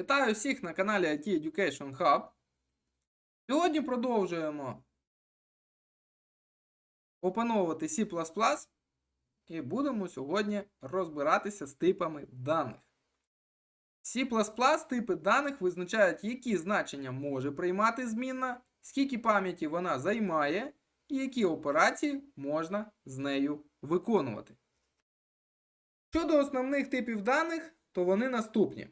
Вітаю всіх на каналі IT Education Hub. Сьогодні продовжуємо опановувати C і будемо сьогодні розбиратися з типами даних. C типи даних визначають, які значення може приймати змінна, скільки пам'яті вона займає і які операції можна з нею виконувати. Щодо основних типів даних, то вони наступні.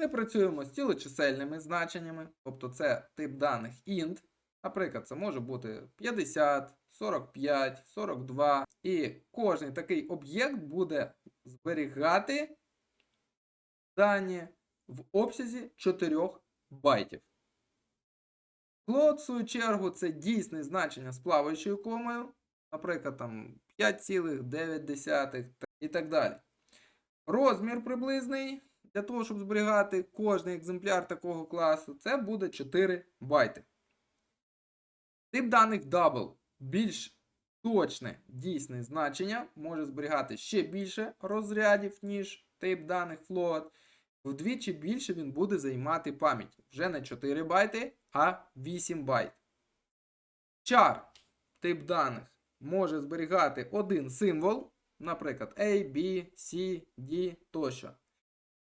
Ми працюємо з цілочисельними значеннями, тобто це тип даних int. Наприклад, це може бути 50, 45, 42. І кожний такий об'єкт буде зберігати дані в обсязі 4 байтів. Float, в свою чергу, це дійсне значення з плаваючою комою, наприклад, там 5,9 і так далі. Розмір приблизний для того, щоб зберігати кожний екземпляр такого класу, це буде 4 байти. Тип даних double більш точне дійсне значення, може зберігати ще більше розрядів, ніж тип даних float. Вдвічі більше він буде займати пам'яті. Вже не 4 байти, а 8 байт. Char тип даних може зберігати один символ, наприклад, A, B, C, D тощо.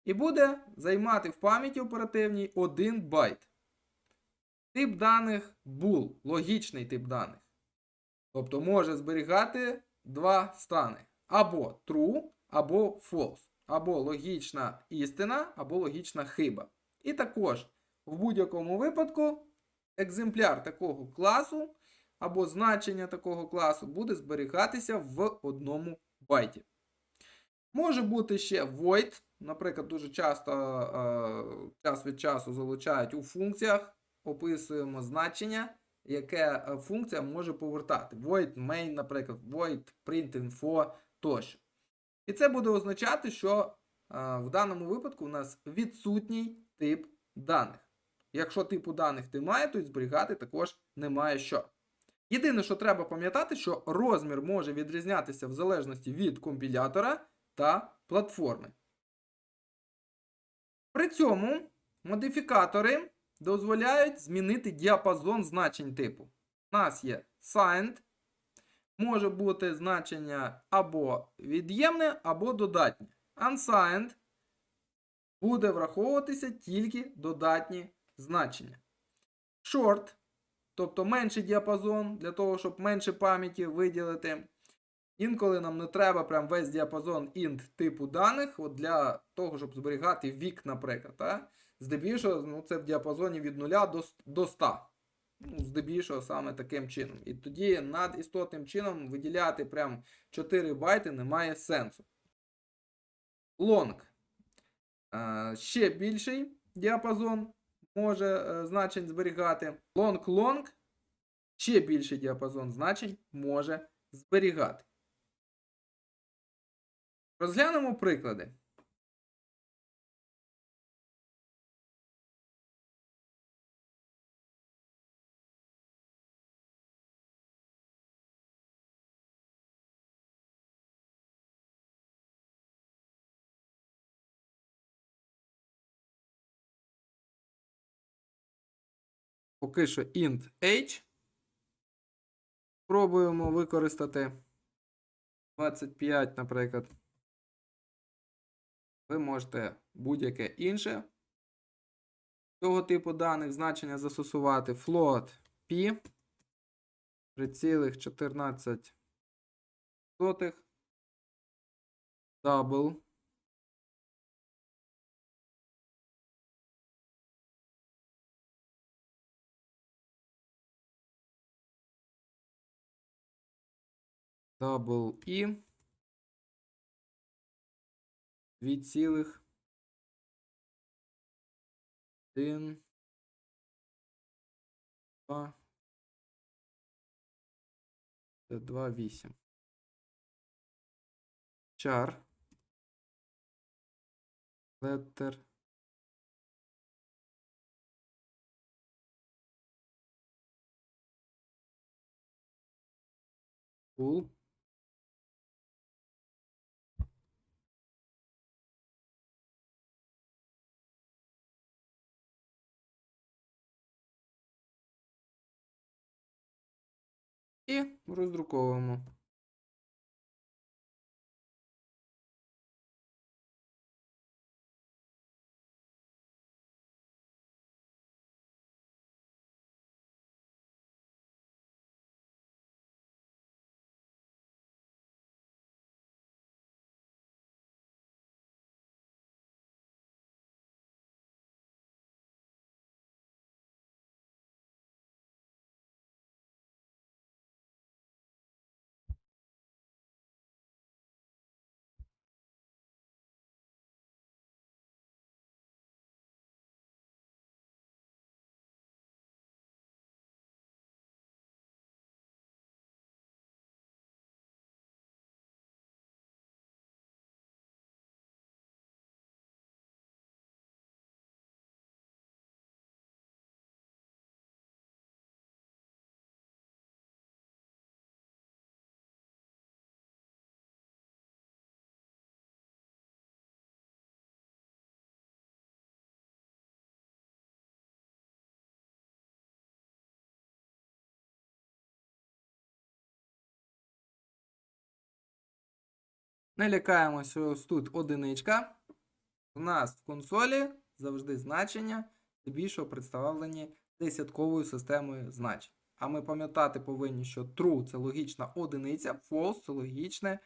І буде займати в пам'яті оперативній 1 байт. Тип даних bool, логічний тип даних. Тобто може зберігати два стани. Або true, або false. Або логічна істина, або логічна хиба. І також в будь-якому випадку екземпляр такого класу або значення такого класу буде зберігатися в одному байті. Може бути ще void. Наприклад, дуже часто е, час від часу залучають у функціях, описуємо значення, яке е, функція може повертати. Void main, наприклад, void print info тощо. І це буде означати, що е, в даному випадку у нас відсутній тип даних. Якщо типу даних немає, то зберігати також немає що. Єдине, що треба пам'ятати, що розмір може відрізнятися в залежності від компілятора та платформи. При цьому модифікатори дозволяють змінити діапазон значень типу. У нас є signed, може бути значення або від'ємне, або додатнє. Unsigned буде враховуватися тільки додатні значення. Short, тобто менший діапазон, для того, щоб менше пам'яті виділити. Інколи нам не треба прям весь діапазон int типу даних от для того, щоб зберігати вік, наприклад. Та? Здебільшого ну, це в діапазоні від 0 до до 100. Ну, Здебільшого саме таким чином. І тоді над істотним чином виділяти прям 4 байти немає сенсу. Long. Е, ще більший діапазон може е, значень зберігати. Long-long. Ще більший діапазон значень може зберігати. Розглянемо приклади. Поки що int h. Спробуємо використати 25, наприклад ви можете будь-яке інше цього типу даних значення застосувати. Float p 3,14 double. Double E Дві цілих. Один. Два. Це два вісім. Чар. Леттер. Пул. І роздруковуємо. Не лякаємося, ось тут одиничка. У нас в консолі завжди значення більше представлені десятковою системою значень. А ми пам'ятати повинні, що true це логічна одиниця, false це логічне,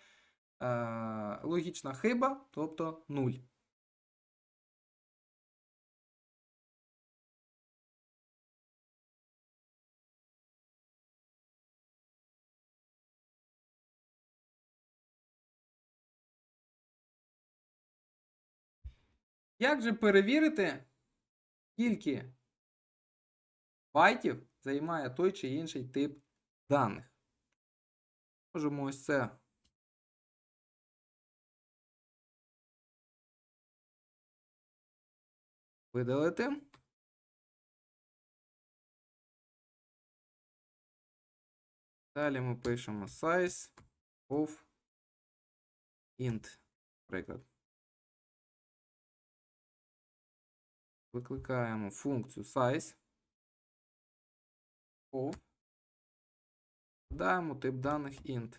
е, логічна хиба, тобто 0. Як же перевірити, скільки байтів займає той чи інший тип даних? Можемо ось це видалити. Далі ми пишемо size of int, наприклад. Викликаємо функцію size. Додаємо тип даних int.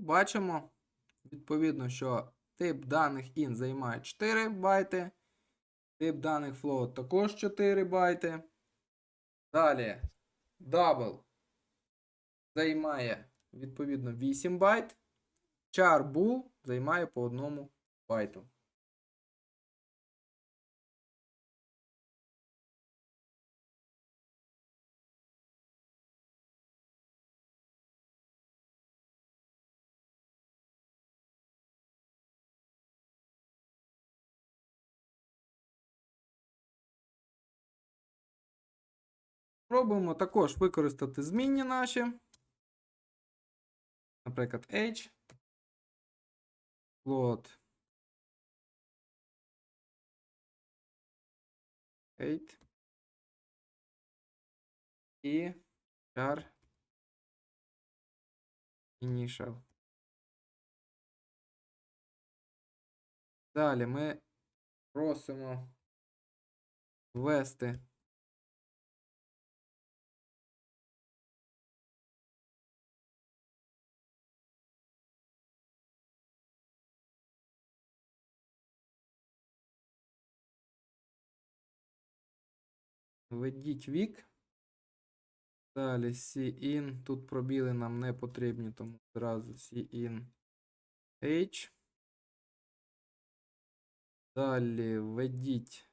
Бачимо, відповідно, що тип даних IN займає 4 байти. Тип даних float також 4 байти. Далі double займає відповідно 8 байт. Char bool займає по одному байту. Пробуємо також використати змінні наші. Наприклад, H. Float. 8. І char initial. Далі ми просимо ввести Введіть вік. Далі cin. Тут пробіли нам не потрібні, тому одразу cin h. Далі введіть.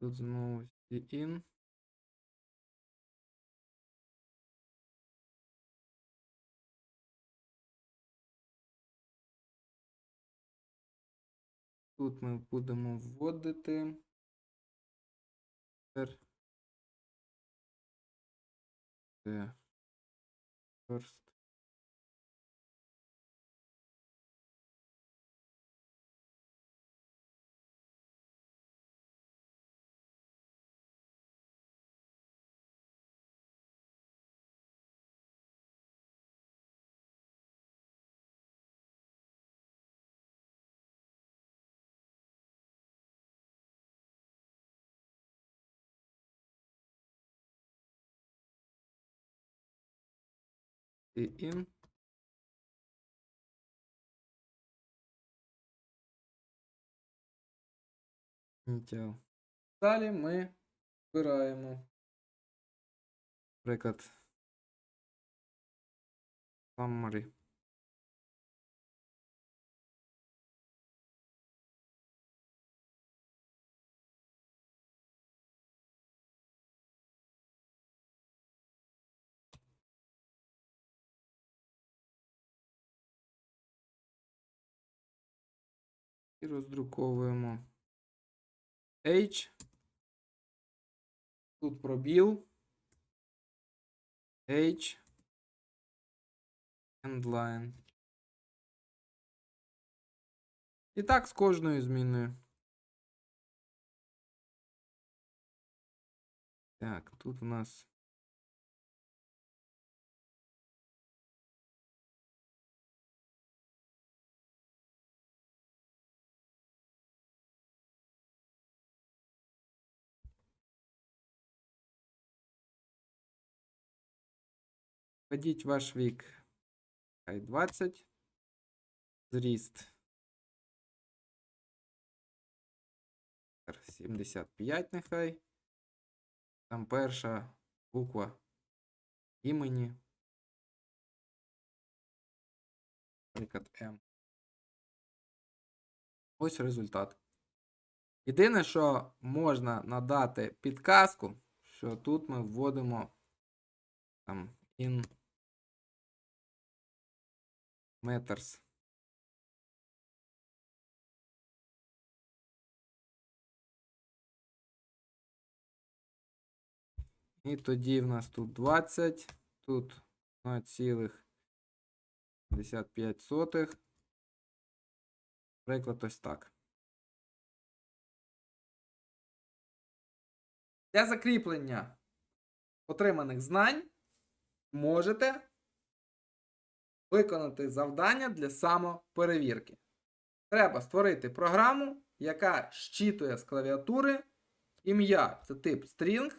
Тут знову in. Тут ми будемо вводити. First. In. Intel. Далі ми збираємо. Наприклад. Summary. І роздруковуємо H. Тут пробіл. H. And line. І так з кожною зміною. Так, тут у нас Введіть ваш вік. Хай 20. Зріст. 75 нехай. Там перша буква імені. Наприклад, М. Ось результат. Єдине, що можна надати підказку, що тут ми вводимо там in meters. І тоді в нас тут 20, тут 0,55. Приклад ось так. Для закріплення отриманих знань можете виконати завдання для самоперевірки. Треба створити програму, яка щитує з клавіатури ім'я це тип string,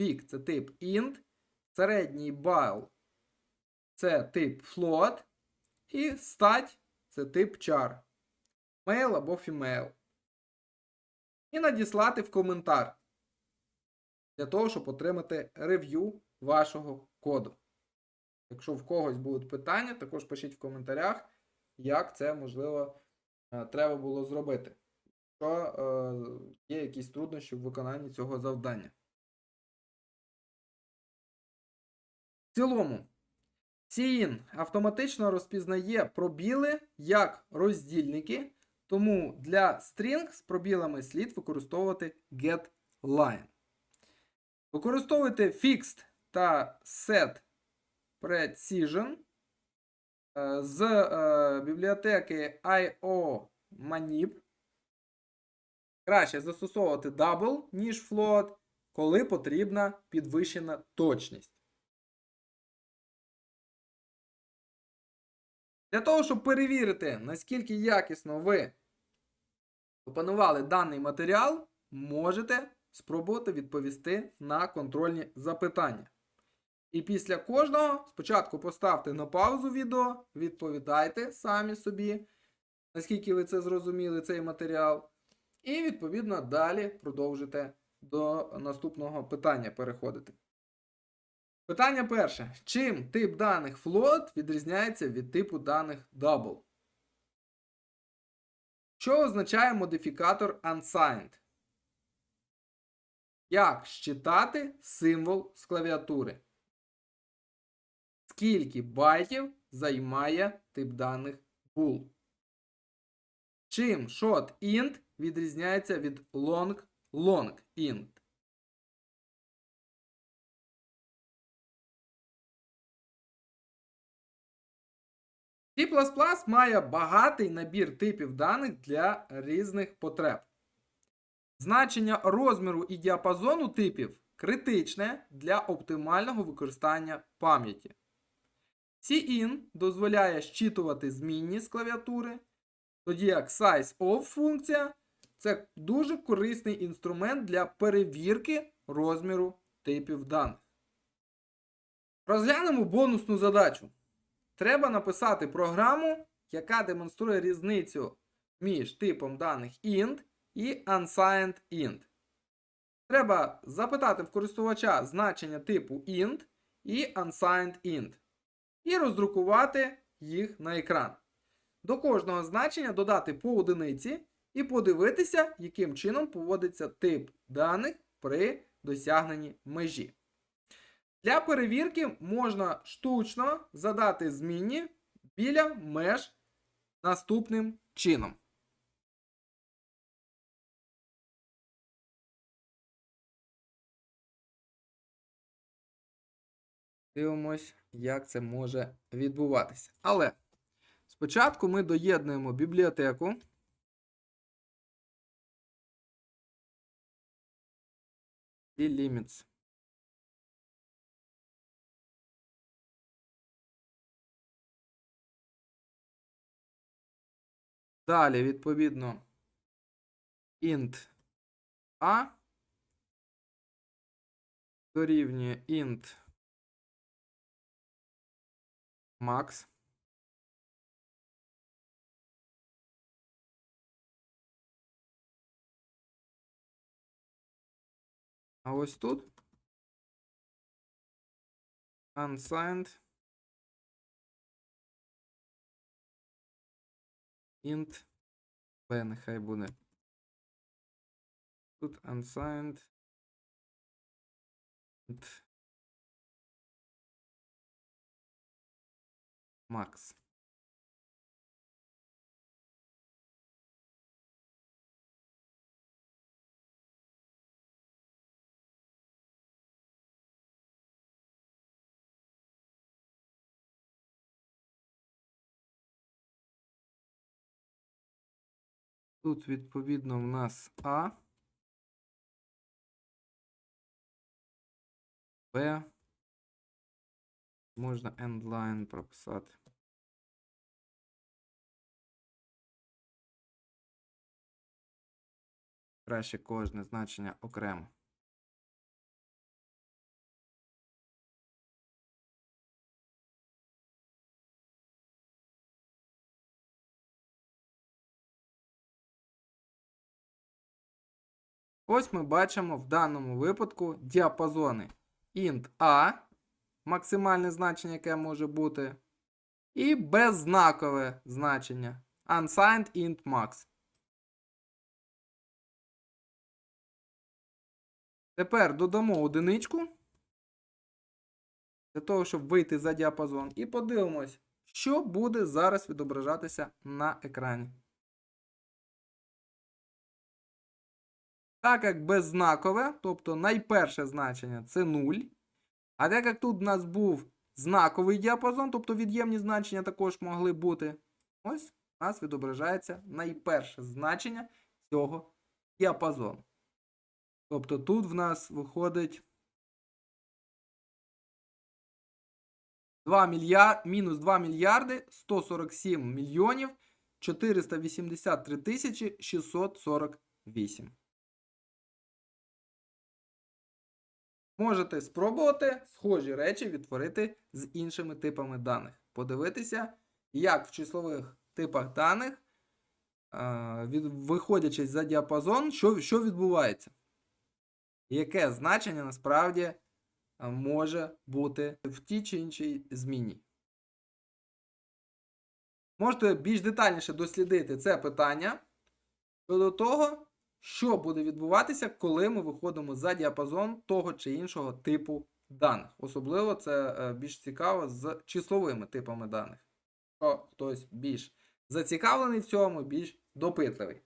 вік це тип int, середній бал це тип float, і стать це тип char, male або female. І надіслати в коментар для того, щоб отримати рев'ю вашого коду. Якщо в когось будуть питання, також пишіть в коментарях, як це можливо е, треба було зробити. Якщо е, є якісь труднощі в виконанні цього завдання. В цілому, Cin автоматично розпізнає пробіли як роздільники, тому для string з пробілами слід використовувати getLine. Використовуйте fixed та set Precision е, з е, бібліотеки IO Manip. Краще застосовувати double, ніж float, коли потрібна підвищена точність. Для того, щоб перевірити, наскільки якісно ви опанували даний матеріал, можете спробувати відповісти на контрольні запитання. І після кожного спочатку поставте на паузу відео, відповідайте самі собі, наскільки ви це зрозуміли, цей матеріал. І, відповідно, далі продовжите до наступного питання переходити. Питання перше. Чим тип даних float відрізняється від типу даних double? Що означає модифікатор unsigned? Як считати символ з клавіатури? Скільки байтів займає тип даних bool? Чим short int відрізняється від long long int? C++ має багатий набір типів даних для різних потреб. Значення розміру і діапазону типів критичне для оптимального використання пам'яті. Cin дозволяє щитувати змінні з клавіатури, тоді як SizeOf функція це дуже корисний інструмент для перевірки розміру типів даних. Розглянемо бонусну задачу. Треба написати програму, яка демонструє різницю між типом даних int і unsigned int. Треба запитати в користувача значення типу int і unsigned int. І роздрукувати їх на екран. До кожного значення додати по одиниці і подивитися, яким чином поводиться тип даних при досягненні межі. Для перевірки можна штучно задати змінні біля меж наступним чином. Дивимось, як це може відбуватися. Але спочатку ми доєднуємо бібліотеку. І limits. Далі, відповідно, int a дорівнює int max. А ось тут unsigned int b нехай буде. Тут unsigned int max. Тут, відповідно, в нас А. Б. Можна endline прописати. Краще кожне значення окремо. Ось ми бачимо в даному випадку діапазони int A, максимальне значення, яке може бути, і беззнакове значення unsigned int max. Тепер додамо одиничку для того, щоб вийти за діапазон, і подивимось, що буде зараз відображатися на екрані. Так як беззнакове, тобто найперше значення це 0. А так як тут у нас був знаковий діапазон, тобто від'ємні значення також могли бути. Ось у нас відображається найперше значення цього діапазону. Тобто тут в нас виходить 2 мільяр... мінус 2 мільярди 147 мільйонів 483 тисячі 648. Можете спробувати схожі речі відтворити з іншими типами даних. Подивитися, як в числових типах даних, е, виходячи за діапазон, що, що відбувається. Яке значення насправді е, може бути в тій чи іншій зміні. Можете більш детальніше дослідити це питання щодо того, що буде відбуватися, коли ми виходимо за діапазон того чи іншого типу даних. Особливо це е, більш цікаво з числовими типами даних. Якщо хтось більш зацікавлений в цьому, більш допитливий.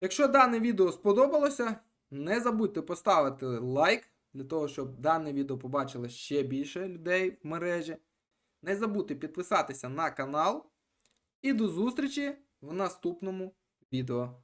Якщо дане відео сподобалося, не забудьте поставити лайк для того, щоб дане відео побачило ще більше людей в мережі. Не забудьте підписатися на канал. І до зустрічі в наступному відео.